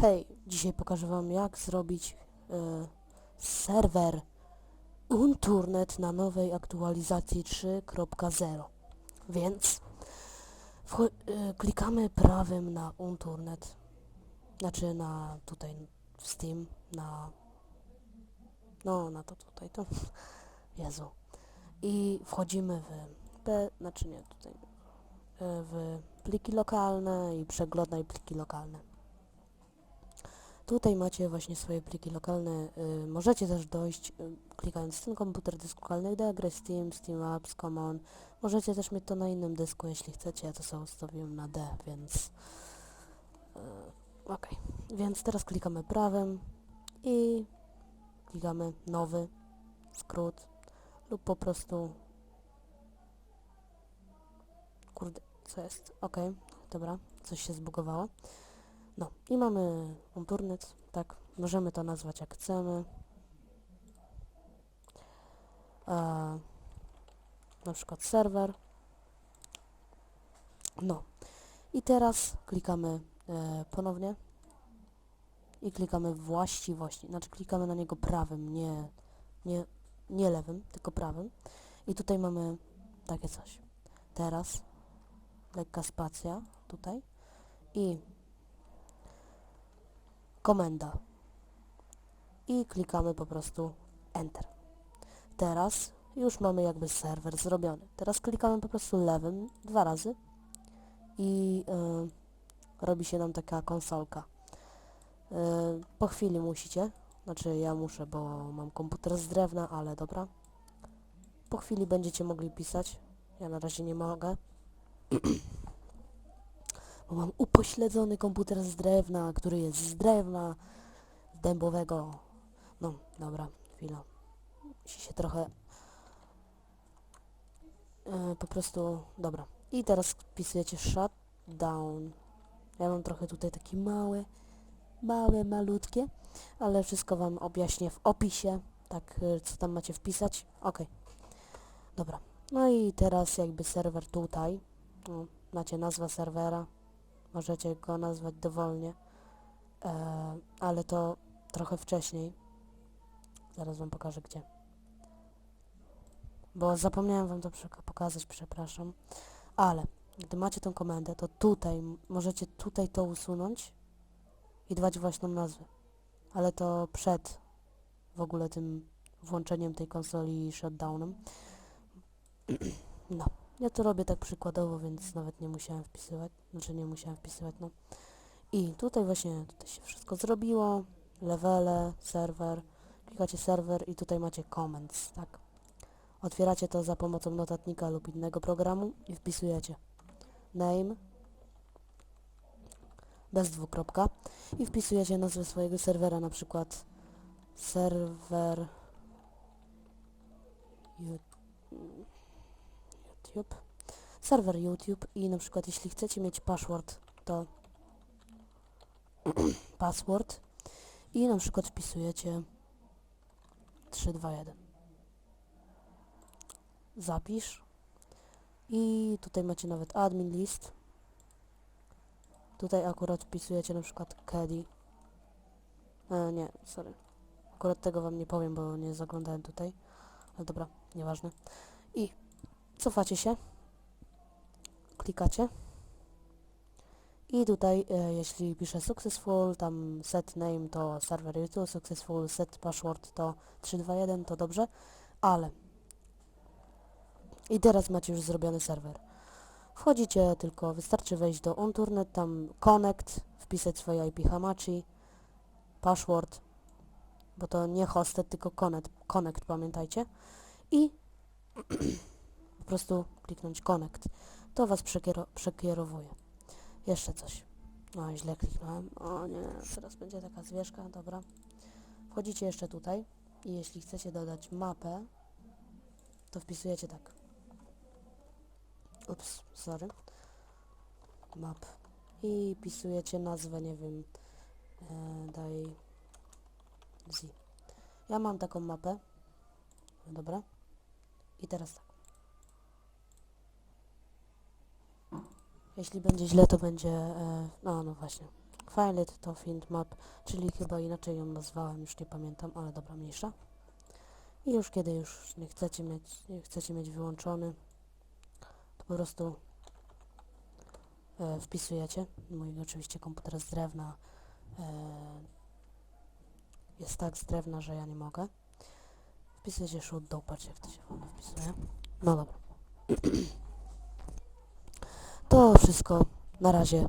Hej, dzisiaj pokażę wam jak zrobić e, serwer Unturnet na nowej aktualizacji 3.0 Więc e, klikamy prawym na Unturnet Znaczy na tutaj w Steam, na no na to tutaj to Jezu i wchodzimy w P, znaczy nie tutaj e, w pliki lokalne i przeglądaj pliki lokalne Tutaj macie właśnie swoje pliki lokalne. y, możecie też dojść, y, klikając ten komputer, dysk lokalny, grać Steam, Steam Apps, Common. Możecie też mieć to na innym dysku, jeśli chcecie. Ja to sobie ustawiłem na D, więc... Ok. Więc teraz klikamy prawym i klikamy nowy skrót lub po prostu... Kurde, co jest? Ok, dobra, coś się zbugowało. No i mamy Unturnet, tak, możemy to nazwać jak chcemy. E, na przykład serwer. No i teraz klikamy e, ponownie i klikamy właściwości, znaczy klikamy na niego prawym, nie, nie, nie lewym, tylko prawym. I tutaj mamy takie coś. Teraz lekka spacja tutaj i komenda i klikamy po prostu Enter. Teraz już mamy jakby serwer zrobiony. Teraz klikamy po prostu lewym dwa razy i y, robi się nam taka konsolka. Po chwili musicie, znaczy ja muszę, bo mam komputer z drewna, ale dobra. Po chwili będziecie mogli pisać. Ja na razie nie mogę. bo mam upośledzony komputer z drewna, który jest z drewna dębowego. No, dobra, chwila. Musi się trochę... e, po prostu... Dobra. I teraz wpisujecie shutdown. Ja mam trochę tutaj takie małe, małe, malutkie, ale wszystko wam objaśnię w opisie, tak, e, co tam macie wpisać. Ok. Dobra. No i teraz jakby serwer tutaj. Macie nazwę serwera. Możecie go nazwać dowolnie, e, ale to trochę wcześniej. Zaraz wam pokażę gdzie. Bo zapomniałem wam to pokazać, przepraszam. Ale gdy macie tą komendę, to tutaj możecie tutaj to usunąć i dać własną nazwę. Ale to przed w ogóle tym włączeniem tej konsoli i shutdownem. no. Ja to robię tak przykładowo, więc nawet nie musiałem wpisywać, znaczy nie musiałem wpisywać, no. I tutaj właśnie, tutaj się wszystko zrobiło, levele, serwer, klikacie serwer i tutaj macie comments, tak. Otwieracie to za pomocą notatnika lub innego programu i wpisujecie name bez dwukropka i wpisujecie nazwę swojego serwera, na przykład serwer YouTube. Serwer YouTube i na przykład jeśli chcecie mieć password to password i na przykład wpisujecie 321 zapisz i tutaj macie nawet admin list tutaj akurat wpisujecie na przykład Caddy e, nie, sorry. Akurat tego wam nie powiem, bo nie zaglądałem tutaj. Ale dobra, nieważne. I cofacie się. Klikacie. I tutaj e, jeśli pisze successful, tam set name to server YouTube, successful set password to 321 to dobrze, ale i teraz macie już zrobiony serwer. Wchodzicie tylko, wystarczy wejść do Unturnet, tam connect, wpisać swoje IP Hamachi, password, bo to nie hosted, tylko connect, connect pamiętajcie i po prostu kliknąć connect to was przekiero przekierowuje. Jeszcze coś. No, źle kliknąłem. O nie, teraz będzie taka zwierzka, dobra. Wchodzicie jeszcze tutaj i jeśli chcecie dodać mapę, to wpisujecie tak. Ups, sorry. Map. I wpisujecie nazwę, nie wiem, e, daj z. Ja mam taką mapę. dobra? I teraz tak. Jeśli będzie źle, to będzie, e, no, no właśnie, Filet to find map, czyli chyba inaczej ją nazwałem, już nie pamiętam, ale dobra, mniejsza. I już kiedy już nie chcecie mieć, nie chcecie mieć wyłączony, po prostu e, wpisujecie. Mój oczywiście komputer z drewna e, jest tak z drewna, że ja nie mogę. Wpisujecie shoot do, patrzcie jak to się fajnie wpisuje. No dobra. To wszystko. Na razie.